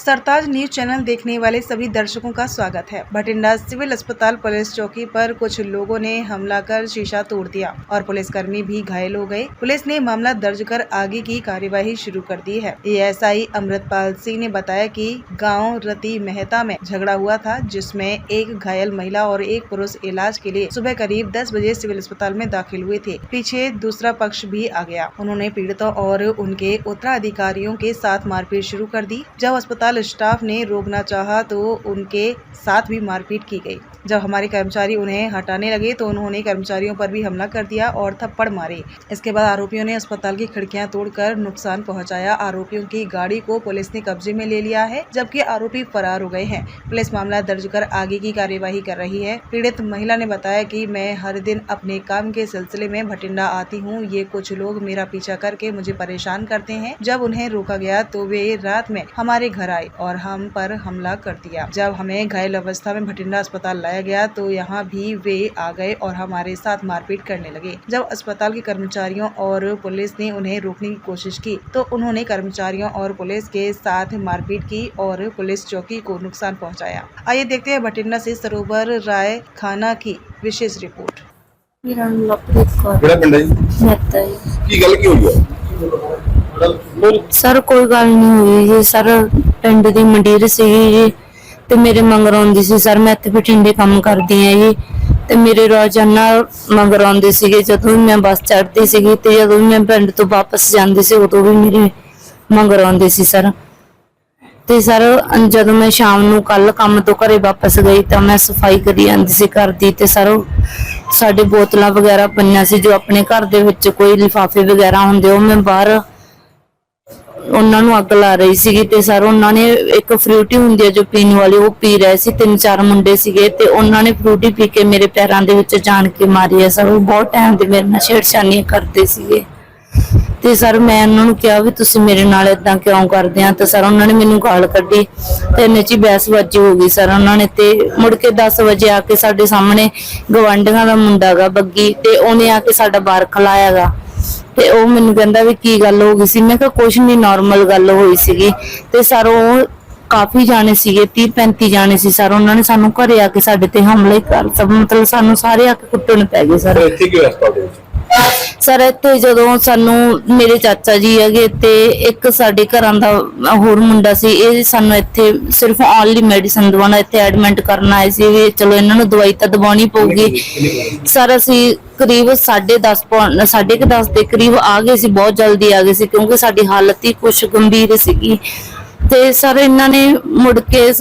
सरताज news channel देखने वाले सभी दर्शकों का स्वागत है। भटिंडा सिविल अस्पताल पुलिस चौकी पर कुछ लोगों ने हमला कर शीशा तोड़ दिया और पुलिसकर्मी भी घायल हो गए। पुलिस ने मामला दर्ज कर आगे की कार्यवाही शुरू कर दी है। एएसआई अमृतपाल सिंह ने बताया कि गाँव रति मेहता में झगड़ा हुआ था, जिसमें एक घायल महिला और एक पुरुष इलाज के लिए सुबह करीब 10 बजे सिविल अस्पताल में दाखिल हुए थे। पीछे दूसरा पक्ष भी आ गया। उन्होंने पीड़ितों और उनके उत्तराधिकारियों के साथ मारपीट शुरू कर दी। जब अस्पताल स्टाफ ने रोकना चाहा तो उनके साथ भी मारपीट की गई। जब हमारे कर्मचारी उन्हें हटाने लगे तो उन्होंने कर्मचारियों पर भी हमला कर दिया और थप्पड़ मारे। इसके बाद आरोपियों ने अस्पताल की खिड़कियाँ तोड़कर नुकसान पहुँचाया। आरोपियों की गाड़ी को पुलिस ने कब्जे में ले लिया है, जबकि आरोपी फरार हो गए हैं। पुलिस मामला दर्ज कर आगे की कार्यवाही कर रही है। पीड़ित महिला ने बताया की मैं हर दिन अपने काम के सिलसिले में भटिंडा आती हूँ। ये कुछ लोग मेरा पीछा करके मुझे परेशान करते हैं। जब उन्हें रोका गया तो वे रात में हमारे घर आए। और हम पर हमला कर दिया जब हमें घायल अवस्था में भटिंडा अस्पताल लाया गया तो यहाँ भी वे आ गए और हमारे साथ मारपीट करने लगे जब अस्पताल के कर्मचारियों और पुलिस ने उन्हें रोकने की कोशिश की तो उन्होंने कर्मचारियों और पुलिस के साथ मारपीट की और पुलिस चौकी को नुकसान पहुंचाया आइए देखते हैं भटिंडा से सरोवर राय खाना की विशेष रिपोर्ट ਮੇਰਾ ਨਾਮ ਲਵਪ੍ਰੀਤ ਕੌਰ ਕਿਹੜਾ ਪਿੰਡ ਹੈ ਜੀ ਮਹਿਤਾ ਜੀ ਕੀ ਗੱਲ ਕੀ ਹੋਈ ਹੈ ਸਰ ਕੋਈ ਗੱਲ ਨਹੀਂ ਹੋਈ ਜੀ ਸਰ ਪਿੰਡ ਦੀ ਮੰਡੀਰ ਸੀਗੀ ਜੀ। ਤੇ ਮੇਰੇ ਮੰਗਰ ਆਉਂਦੀ ਸੀ, ਸਰ, ਮੈਂ ਇੱਥੇ ਬਠਿੰਡੇ ਕੰਮ ਕਰਦੀ ਆ ਜੀ। ਤੇ ਮੇਰੇ ਰੋਜ਼ਾਨਾ ਮੰਗਰ ਆਉਂਦੇ ਸੀਗੇ, ਜਦੋਂ ਵੀ ਮੈਂ ਬੱਸ ਚੜ੍ਹਦੀ ਸੀਗੀ ਤੇ ਜਦੋਂ ਵੀ ਮੈਂ ਪਿੰਡ ਤੋਂ ਵਾਪਸ ਜਾਂਦੀ ਸੀ, ਉਦੋਂ ਵੀ ਮੇਰੇ ਮੰਗਰ ਆਉਂਦੇ ਸੀ, ਸਰ। ਤੇ ਸਰ ਜਦੋਂ ਮੈਂ ਸ਼ਾਮ ਨੂੰ ਕੱਲ ਕੰਮ ਤੋਂ ਘਰੇ ਵਾਪਸ ਗਈ ਤਾਂ ਮੈਂ ਸਫ਼ਾਈ ਕਰੀ ਜਾਂਦੀ ਸੀ ਘਰ ਦੀ ਤੇ ਸਰ ਉਹ ਸਾਡੇ ਬੋਤਲਾਂ ਵਗੈਰਾ ਪਈਆਂ ਸੀ, ਜੋ ਆਪਣੇ ਘਰ ਦੇ ਵਿੱਚ ਕੋਈ ਲਿਫਾਫੇ ਵਗੈਰਾ ਹੁੰਦੇ, ਉਹ ਮੈਂ ਬਾਹਰ ਉਹਨਾਂ ਨੂੰ ਅੱਗ ਲਾ ਰਹੀ ਸੀਗੀ ਤੇ ਸਰ ਉਹਨਾਂ ਨੇ ਇੱਕ ਫਰੂਟੀ ਹੁੰਦੀ ਹੈ ਜੋ ਪੀਣ ਵਾਲੀ ਉਹ ਪੀ ਰਹੇ ਸੀ, ਤਿੰਨ ਚਾਰ ਮੁੰਡੇ ਸੀਗੇ ਤੇ ਉਹਨਾਂ ਨੇ ਫਰੂਟੀ ਪੀ ਕੇ ਮੇਰੇ ਪੈਰਾਂ ਦੇ ਵਿੱਚ ਜਾਣ ਕੇ ਮਾਰੀ ਹੈ ਸਰ। ਉਹ ਬਹੁਤ ਟਾਈਮ ਦੇ ਮੇਰੇ ਨਾਲ ਛੇੜਛਾਨੀਆਂ ਕਰਦੇ ਸੀਗੇ। ਤੇ ਸਰ ਮੈਂ ਉਹਨਾਂ ਨੂੰ ਕਿਹਾ ਵੀ ਤੁਸੀਂ ਮੇਰੇ ਨਾਲ ਇਦਾਂ ਕਿਉਂ ਕਰਦੇ ਆ? ਤੇ ਸਰ ਉਹਨਾਂ ਨੇ ਮੈਨੂੰ ਗਾਲ ਕੱਢੀ। ਤੇ ਇੰਨੇ ਚ ਹੀ ਬਹਿਸਬਾਜ਼ੀ ਹੋ ਗਈ ਸਰ ਉਹਨਾਂ ਨੇ ਤੇ ਮੁੜ ਕੇ 10 ਵਜੇ ਆ ਕੇ ਸਾਡੇ ਸਾਹਮਣੇ ਗਵਾਂਢੀਆਂ ਦਾ ਮੁੰਡਾ ਗਾ ਬੱਗੀ ਤੇ ਉਹਨੇ ਆ ਕੇ ਸਾਡਾ ਬਾਰ ਖਲਾਇਆਗਾ ਤੇ ਉਹ ਮੈਨੂੰ ਕਹਿੰਦਾ ਵੀ ਕੀ ਗੱਲ ਹੋ ਗਈ ਸੀ। ਮੈਂ ਕਿਹਾ ਕੁਛ ਨਹੀਂ ਨਾਰਮਲ ਗੱਲ ਹੋਈ ਸੀਗੀ। ਤੇ ਸਰ ਉਹ ਕਾਫੀ ਜਾਣੇ ਸੀਗੇ 30 35 ਜਾਣੇ ਸੀ ਸਰ ਉਹਨਾਂ ਨੇ ਸਾਨੂੰ ਘਰੇ ਆ ਕੇ ਸਾਡੇ ਤੇ ਹਮਲੇ ਕਰ ਸਭ ਮਤਲਬ ਸਾਨੂੰ ਸਾਰੇ ਆ ਕੇ ਕੁੱਟਣ ਪੈ ਗਏ ਸਰ ਇੱਥੇ ਕੀ ਹਸਪਤਾਲ ਦੇ ਵਿੱਚ? ਸਰ, ਇੱਥੇ ਜਦੋਂ ਸਾਨੂੰ ਮੇਰੇ ਚਾਚਾ ਜੀ ਹੈਗੇ ਤੇ ਇੱਕ ਸਾਡੇ ਘਰਾਂ ਦਾ ਹੋਰ ਮੁੰਡਾ ਸੀ, ਇਹ ਸਾਨੂੰ ਇੱਥੇ ਸਿਰਫ ਓਨਲੀ ਮੈਡੀਸਨ ਦਵਾਉਣਾ, ਇੱਥੇ ਐਡਮਿਟ ਕਰਨ ਆਏ ਸੀ ਵੀ ਚਲੋ ਇਹਨਾਂ ਨੂੰ ਦਵਾਈ ਤਾਂ ਦਵਾਉਣੀ ਪਊਗੀ। ਸਰ, ਅਸੀਂ ਕਰੀਬ 10:30 ਪੌਣ 10:30 ਦੇ ਕਰੀਬ ਆ ਗਏ ਸੀ, ਬਹੁਤ ਜਲਦੀ ਆ ਗਏ ਸੀ, ਕਿਉਂਕਿ ਸਾਡੀ ਹਾਲਤ ਹੀ ਕੁਝ ਗੰਭੀਰ ਸੀਗੀ। ਤੇ ਸਰ, ਇਹਨਾਂ ਨੇ ਮੁੜ ਕੇ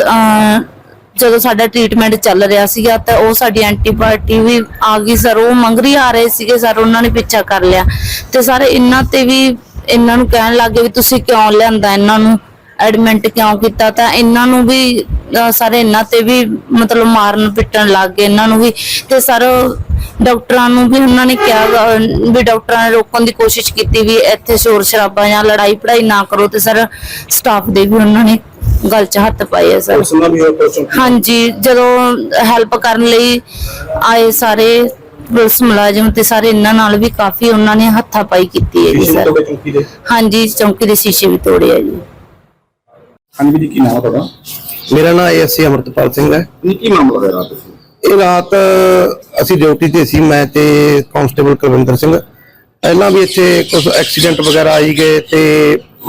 ਜਦੋਂ ਸਾਡਾ ਟ੍ਰੀਟਮੈਂਟ ਚੱਲ ਰਿਹਾ ਸੀਗਾ ਤਾਂ ਉਹ ਸਾਡੀ ਐਂਟੀਬਾਇਓਟਿਕ ਵੀ ਆ ਗਈ ਸਰ ਉਹ ਮੰਗਰੀ ਆ ਰਹੇ ਸੀਗੇ ਸਰ ਉਹਨਾਂ ਨੇ ਪਿੱਛਾ ਕਰ ਲਿਆ। ਤੇ ਸਰ ਇਹਨਾਂ ਤੇ ਵੀ ਇਹਨਾਂ ਨੂੰ ਕਹਿਣ ਲੱਗੇ ਵੀ ਤੁਸੀਂ ਕਿਉਂ ਲਿਆਂਦਾ ਇਹਨਾਂ ਨੂੰ? ਐਡਮਿਟ ਕਿਉਂ ਕੀਤਾ? ਤਾਂ ਇਹਨਾਂ ਨੂੰ ਵੀ ਸਾਰੇ ਇਹਨਾਂ ਤੇ ਵੀ ਮਤਲਬ ਮਾਰਨ ਪਿੱਟਣ ਲੱਗ ਗਏ ਇਹਨਾਂ ਨੂੰ ਵੀ। ਤੇ ਸਰ ਡਾਕਟਰਾਂ ਨੂੰ ਵੀ ਉਹਨਾਂ ਨੇ ਕਿਹਾ ਵੀ ਡਾਕਟਰਾਂ ਨੇ ਰੋਕਣ ਦੀ ਕੋਸ਼ਿਸ਼ ਕੀਤੀ ਵੀ ਇੱਥੇ ਸ਼ੋਰ ਸ਼ਰਾਬਾ ਜਾਂ ਲੜਾਈ ਪੜਾਈ ਨਾ ਕਰੋ ਤੇ ਸਰ ਸਟਾਫ ਦੇ ਵੀ ਉਹਨਾਂ ਨੇ ਗੱਲ 'ਚ ਹੱਥ ਪਾਏ ਆ ਸਰ। ਪੁਲਿਸ ਨਾਲ ਵੀ ਆਪਰੇਸ਼ਨ ਹਾਂਜੀ ਜਦੋਂ ਹੈਲਪ ਕਰਨ ਲਈ ਆਏ ਸਾਰੇ ਪੁਲਿਸ ਮੁਲਾਜ਼ਮ ਤੇ ਸਾਰੇ ਇਹਨਾਂ ਨਾਲ ਵੀ ਕਾਫੀ ਉਹਨਾਂ ਨੇ ਹੱਥਾ ਪਾਈ ਕੀਤੀ ਹੈ ਜੀ ਸਰ। ਤੋਂ ਚੌਕੀ ਦੇ? ਹਾਂਜੀ ਚੌਂਕੀ ਦੇ ਸ਼ੀਸ਼ੇ ਵੀ ਤੋੜੇ ਆ ਜੀ। ਹਾਂਜੀ ਵੀ ਜੀ ਕੀ ਨਾਮ ਹੈ ਤੁਹਾਡਾ? ਮੇਰਾ ਨਾਮ ਏਐਸਸੀ ਅਮਰਤਪਾਲ ਸਿੰਘ ਹੈ। ਇਹ ਕੀ ਮਾਮਲਾ ਹੋਇਆ ਰਾਤ? ਇਹ ਰਾਤ ਅਸੀਂ ਡਿਊਟੀ ਤੇ ਸੀ ਮੈਂ ਤੇ ਕਾਂਸਟੇਬਲ ਕੁਲਵਿੰਦਰ ਸਿੰਘ। ਪਹਿਲਾਂ ਵੀ ਇੱਥੇ ਕੁਝ ਐਕਸੀਡੈਂਟ ਵਗੈਰਾ ਆਈ ਗਏ ਤੇ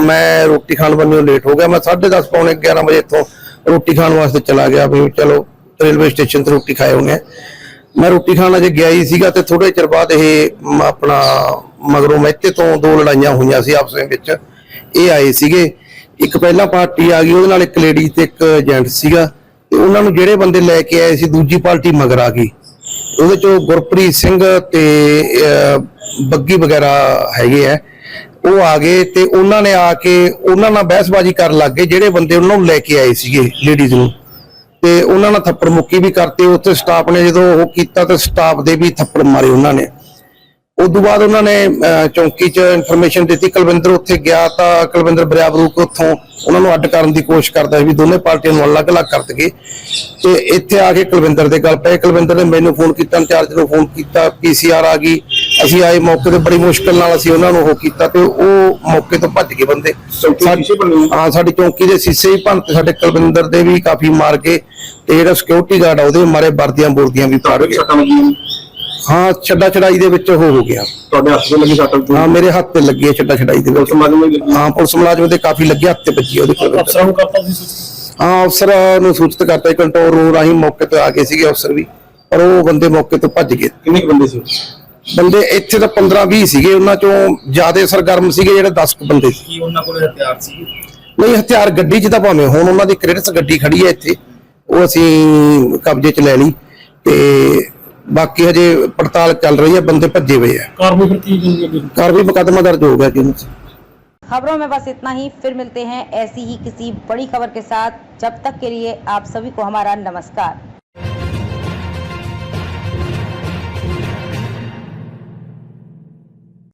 ਮੈਂ ਰੋਟੀ ਖਾਣ ਬੰਨਿਓ ਲੇਟ ਹੋ ਗਿਆ। ਮੈਂ 10:30 ਪੌਣੇ 11 ਵਜੇ ਇੱਥੋਂ ਰੋਟੀ ਖਾਣ ਵਾਸਤੇ ਚਲਾ ਗਿਆ ਵੀ ਚਲੋ ਰੇਲਵੇ ਸਟੇਸ਼ਨ ਤੇ ਰੋਟੀ ਖਾਏ ਹੋਗੇ ਮੈਂ ਰੋਟੀ ਖਾਣ ਅਜੇ ਗਿਆ ਹੀ ਸੀਗਾ ਤੇ ਥੋੜੇ ਚਿਰ ਬਾਅਦ ਇਹ ਆਪਣਾ ਮਗਰੋਂ ਮਹਿਤੇ ਤੋਂ ਦੋ ਲੜਾਈਆਂ ਹੋਈਆਂ ਸੀ ਆਪਸ ਵਿੱਚ। ਇਹ ਆਏ ਸੀਗੇ। ਇੱਕ ਪਹਿਲਾਂ ਪਾਰਟੀ ਆ ਗਈ, ਉਹਦੇ ਨਾਲ ਇੱਕ ਲੇਡੀ ਤੇ ਇੱਕ ਜੈਂਟ ਸੀਗਾ। ਤੇ ਉਹਨਾਂ ਨੂੰ ਜਿਹੜੇ ਬੰਦੇ ਲੈ ਕੇ ਆਏ ਸੀ, ਦੂਜੀ ਪਾਰਟੀ ਮਗਰ ਆ ਗਈ। ਉਹਦੇ ਚੋਂ ਗੁਰਪ੍ਰੀਤ ਸਿੰਘ ਤੇ ਬੱਗੀ ਵਗੈਰਾ ਹੈਗੇ ਆ। ਉਹ ਆ ਗਏ ਤੇ ਉਹਨਾਂ ਨੇ ਆ ਕੇ ਉਹਨਾਂ ਨਾਲ ਬਹਿਸਬਾਜ਼ੀ ਕਰਨ ਲੱਗ ਗਏ, ਜਿਹੜੇ ਬੰਦੇ ਉਹਨਾਂ ਨੂੰ ਲੈ ਕੇ ਆਏ ਸੀਗੇ ਲੇਡੀਜ਼ ਨੂੰ। ਤੇ ਉਹਨਾਂ ਨਾਲ ਥੱਪੜ ਮੁੱਕੀ ਵੀ ਕਰਤੇ, ਉੱਥੇ ਸਟਾਫ ਨੇ ਜਦੋਂ ਉਹ ਕੀਤਾ ਤੇ ਸਟਾਫ ਦੇ ਵੀ ਥੱਪੜ ਮਾਰੇ ਉਹਨਾਂ ਨੇ। ਤੋਂ ਬਾਅਦ ਉਹਨਾਂ ਨੇ ਚੌਂਕੀ 'ਚ ਇਨਫੋਰਮੇਸ਼ਨ ਦਿੱਤੀ ਕੁਲਵਿੰਦਰ ਉੱਥੇ ਗਿਆ ਤਾਂ ਕੁਲਵਿੰਦਰ ਬਰਿਆਬਰੂਕ ਉੱਥੋਂ ਉਹਨਾਂ ਨੂੰ ਅੱਡ ਕਰਨ ਦੀ ਕੋਸ਼ਿਸ਼ ਕਰਦਾ ਸੀ ਵੀ ਦੋਨੇ ਪਾਰਟੀਆਂ ਨੂੰ ਅਲੱਗ-ਅਲੱਗ ਕਰ ਦਈਏ ਤੇ ਇੱਥੇ ਆ ਕੇ ਕੁਲਵਿੰਦਰ ਦੇ ਗੱਲ ਪਏ। ਕੁਲਵਿੰਦਰ ਨੇ ਮੈਨੂੰ ਫੋਨ ਕੀਤਾ ਇੰਚਾਰਜ ਨੂੰ ਫੋਨ ਕੀਤਾ ਪੀਸੀਆਰ ਆ ਗਈ। ਅਸੀਂ ਆਏ ਮੌਕੇ ਤੇ ਬੜੀ ਮੁਸ਼ਕਲ ਨਾਲ ਅਸੀਂ ਉਹਨਾਂ ਨੂੰ ਉਹ ਕੀਤਾ ਤੇ ਉਹ ਮੌਕੇ ਤੋਂ ਭੱਜ ਗਏ ਬੰਦੇ? ਹਾਂ ਸਾਡੀ ਚੌਂਕੀ ਦੇ ਸੀਸੇ ਵੀ ਭੰਨ ਤੇ ਸਾਡੇ ਕੁਲਵਿੰਦਰ ਦੇ ਵੀ ਕਾਫੀ ਮਾਰ ਕੇ ਤੇ ਜਿਹੜਾ ਸਿਕਿਉਰਿਟੀ ਗਾਰਡ ਆ ਉਹਦੇ ਮਾਰੇ ਵਰਦੀਆਂ ਬੁਰਦੀਆਂ ਵੀ ਪਾੜ ਗਏ। ਹਾਂ ਛੱਡਾ ਛੜਾਈ ਦੇ ਵਿੱਚ ਉਹ ਹੋ ਗਿਆ। ਤੁਹਾਡੇ ਹੱਥ ਤੇ ਲੱਗੀ ਸੱਟ ਹਾਂ ਮੇਰੇ ਹੱਥ ਤੇ ਲੱਗੀ ਹੈ ਛੱਡਾ ਛੜਾਈ ਦੇ ਵਿੱਚ। ਲੱਗੀ। ਹਾਂ ਪੁਲਿਸ ਮੁਲਾਜ਼ਮ ਦੇ ਕਾਫੀ ਲੱਗੇ ਹੱਥ ਤੇ ਵੱਜੀ ਉਹਦੇ ਕੋਲ। ਅਫਸਰਾਂ ਨੂੰ ਕਰਤਾ ਸੀ ਸੂਚਿਤ? ਹਾਂ ਅਫਸਰ ਨੂੰ ਸੂਚਿਤ ਕਰਤਾ ਕੰਟਰੋਲ ਰੂਮ ਰਾਹੀਂ ਮੌਕੇ ਤੇ ਆ ਗਏ ਸੀਗੇ ਅਫਸਰ ਵੀ। ਪਰ ਉਹ ਬੰਦੇ ਮੌਕੇ ਤੋਂ ਭੱਜ ਗਏ। ਕਿੰਨੇ ਕੁ ਬੰਦੇ ਸੀ? ਬੰਦੇ ਇੱਥੇ ਤਾਂ 15 20 ਸੀਗੇ ਉਹਨਾਂ ਚੋਂ ਜ਼ਿਆਦਾ ਸਰਗਰਮ ਸੀਗੇ ਜਿਹੜੇ 10 ਕੁ ਬੰਦੇ ਸੀ। ਕੀ ਉਹਨਾਂ ਕੋਲ ਹਥਿਆਰ ਸੀ? ਨਹੀਂ ਹਥਿਆਰ ਗੱਡੀ 'ਚ ਤਾਂ ਭਾਵੇਂ ਹੁਣ ਉਹਨਾਂ ਦੀ ਕ੍ਰੇਡਿਟਸ ਗੱਡੀ ਖੜੀ ਹੈ ਇੱਥੇ। ਉਹ ਅਸੀਂ ਕਬਜ਼ੇ 'ਚ ਲੈ ਲਈ ਤੇ ਬਾਕੀ ਹਜੇ ਪੜਤਾਲ ਚੱਲ ਰਹੀ ਹੈ ਬੰਦੇ ਭੱਜੇ ਹੋਏ ਆ ਕਾਰਵਾਈ ਫਿਰ ਕੀ ਹੋਈ ਅੱਗੇ ਕਾਰਵਾਈ ਮੁਕੱਦਮਾ ਦਰਜ ਹੋ ਗਿਆ ਜੀ ਉਹਨਾਂ 'ਚ खबरों में बस इतना ही फिर मिलते हैं ऐसी ही किसी बड़ी खबर के साथ जब तक के लिए आप सभी को हमारा नमस्कार